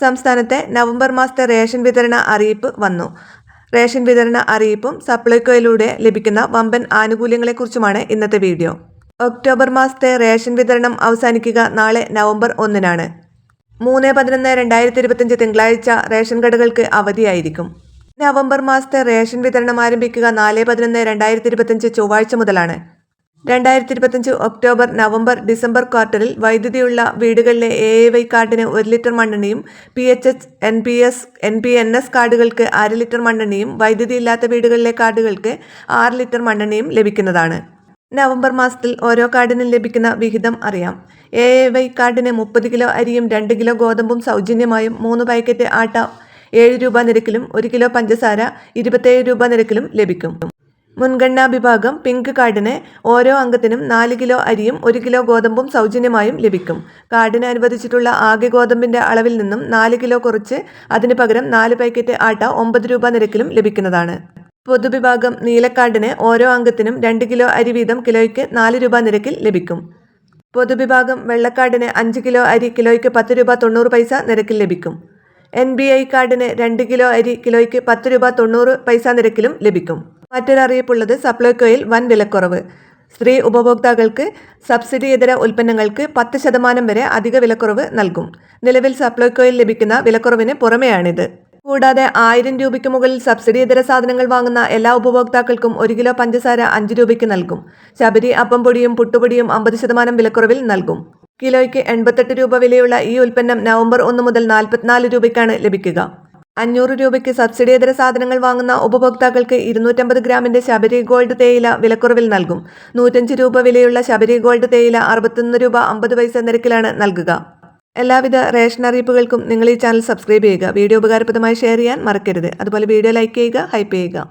സംസ്ഥാനത്തെ നവംബർ മാസത്തെ റേഷൻ വിതരണ അറിയിപ്പ് വന്നു. റേഷൻ വിതരണ അറിയിപ്പും സപ്ലൈകോയിലൂടെ ലഭിക്കുന്ന വമ്പൻ ആനുകൂല്യങ്ങളെക്കുറിച്ചുമാണ് ഇന്നത്തെ വീഡിയോ. ഒക്ടോബർ മാസത്തെ റേഷൻ വിതരണം അവസാനിക്കുക നാളെ നവംബർ ഒന്നിനാണ്. മൂന്ന് പതിനൊന്ന് രണ്ടായിരത്തി ഇരുപത്തഞ്ച് തിങ്കളാഴ്ച റേഷൻ കടകൾക്ക് അവധിയായിരിക്കും. നവംബർ മാസത്തെ റേഷൻ വിതരണം ആരംഭിക്കുക നാല് പതിനൊന്ന് രണ്ടായിരത്തി ഇരുപത്തഞ്ച് ചൊവ്വാഴ്ച മുതലാണ്. രണ്ടായിരത്തി ഇരുപത്തഞ്ച് ഒക്ടോബർ നവംബർ ഡിസംബർ ക്വാർട്ടറിൽ വൈദ്യുതിയുള്ള വീടുകളിലെ എ എ വൈ കാർഡിന് ഒരു litre മണ്ണെണ്ണയും P H H N P S N P N S കാർഡുകൾക്ക് അര ലിറ്റർ മണ്ണെണ്ണയും വൈദ്യുതി ഇല്ലാത്ത വീടുകളിലെ കാർഡുകൾക്ക് ആറ് ലിറ്റർ മണ്ണെണ്ണയും ലഭിക്കുന്നതാണ്. നവംബർ മാസത്തിൽ ഓരോ കാർഡിനും ലഭിക്കുന്ന വിഹിതം അറിയാം. എ എ വൈ കാർഡിന് മുപ്പത് കിലോ അരിയും രണ്ട് കിലോ ഗോതമ്പും സൗജന്യമായും മൂന്ന് പാക്കറ്റ് ആട്ട ഏഴ് രൂപ നിരക്കിലും ഒരു കിലോ പഞ്ചസാര ഇരുപത്തേഴ് രൂപ നിരക്കിലും ലഭിക്കും. മുൻഗണനാ വിഭാഗം പിങ്ക് കാർഡിന് ഓരോ അംഗത്തിനും നാല് കിലോ അരിയും ഒരു കിലോ ഗോതമ്പും സൗജന്യമായും ലഭിക്കും. കാർഡിന് അനുവദിച്ചിട്ടുള്ള ആകെ ഗോതമ്പിന്റെ അളവിൽ നിന്നും നാല് കിലോ കുറച്ച് അതിന് പകരം നാല് പാക്കറ്റ് ആട്ട ഒമ്പത് രൂപ നിരക്കിലും ലഭിക്കുന്നതാണ്. പൊതുവിഭാഗം നീലക്കാർഡിന് ഓരോ അംഗത്തിനും രണ്ട് കിലോ അരി വീതം കിലോയ്ക്ക് നാല് രൂപ നിരക്കിൽ ലഭിക്കും. പൊതുവിഭാഗം വെള്ളക്കാർഡിന് അഞ്ച് കിലോ അരി കിലോയ്ക്ക് പത്ത് രൂപ തൊണ്ണൂറ് പൈസ നിരക്കിൽ ലഭിക്കും. എൻ ബി ഐ കാർഡിന് രണ്ട് കിലോ അരി കിലോയ്ക്ക് പത്ത് രൂപ തൊണ്ണൂറ് പൈസ നിരക്കിലും ലഭിക്കും. മറ്റൊരറിയിപ്പുള്ളത് സപ്ലൈകോയിൽ വൻ വിലക്കുറവ്. സ്ത്രീ ഉപഭോക്താക്കൾക്ക് സബ്സിഡി ഇതര ഉൽപ്പന്നങ്ങൾക്ക് പത്ത് ശതമാനം വരെ അധിക വിലക്കുറവ് നൽകും. നിലവിൽ സപ്ലൈകോയിൽ ലഭിക്കുന്ന വിലക്കുറവിന് പുറമെയാണിത്. കൂടാതെ ആയിരം രൂപയ്ക്ക് മുകളിൽ സബ്സിഡി ഇതര സാധനങ്ങൾ വാങ്ങുന്ന എല്ലാ ഉപഭോക്താക്കൾക്കും ഒരു കിലോ പഞ്ചസാര അഞ്ച് രൂപയ്ക്ക് നൽകും. ശബരി അപ്പം പൊടിയും പുട്ടുപൊടിയും അമ്പത് ശതമാനം വിലക്കുറവിൽ നൽകും. കിലോയ്ക്ക് എൺപത്തെട്ട് രൂപ വിലയുള്ള ഈ ഉൽപ്പന്നം നവംബർ ഒന്ന് മുതൽ നാൽപ്പത്തിനാല് രൂപയ്ക്കാണ് ലഭിക്കുക. അഞ്ഞൂറ് രൂപയ്ക്ക് സബ്സിഡിയേതര സാധനങ്ങൾ വാങ്ങുന്ന ഉപഭോക്താക്കൾക്ക് ഇരുന്നൂറ്റമ്പത് ഗ്രാമിന്റെ ശബരി ഗോൾഡ് തേയില വിലക്കുറവിൽ നൽകും. നൂറ്റഞ്ച് രൂപ വിലയുള്ള ശബരി ഗോൾഡ് തേയില അറുപത്തൊന്ന് രൂപ അമ്പത് പൈസ നിരക്കിലാണ് നൽകുക. എല്ലാവിധ റേഷൻ അറിയിപ്പുകൾക്കും നിങ്ങൾ ഈ ചാനൽ സബ്സ്ക്രൈബ് ചെയ്യുക. വീഡിയോ ഉപകാരപ്രദമായി ഷെയർ ചെയ്യാൻ മറക്കരുത്. അതുപോലെ വീഡിയോ ലൈക്ക് ചെയ്യുക ഹൈപ്പ് ചെയ്യുക.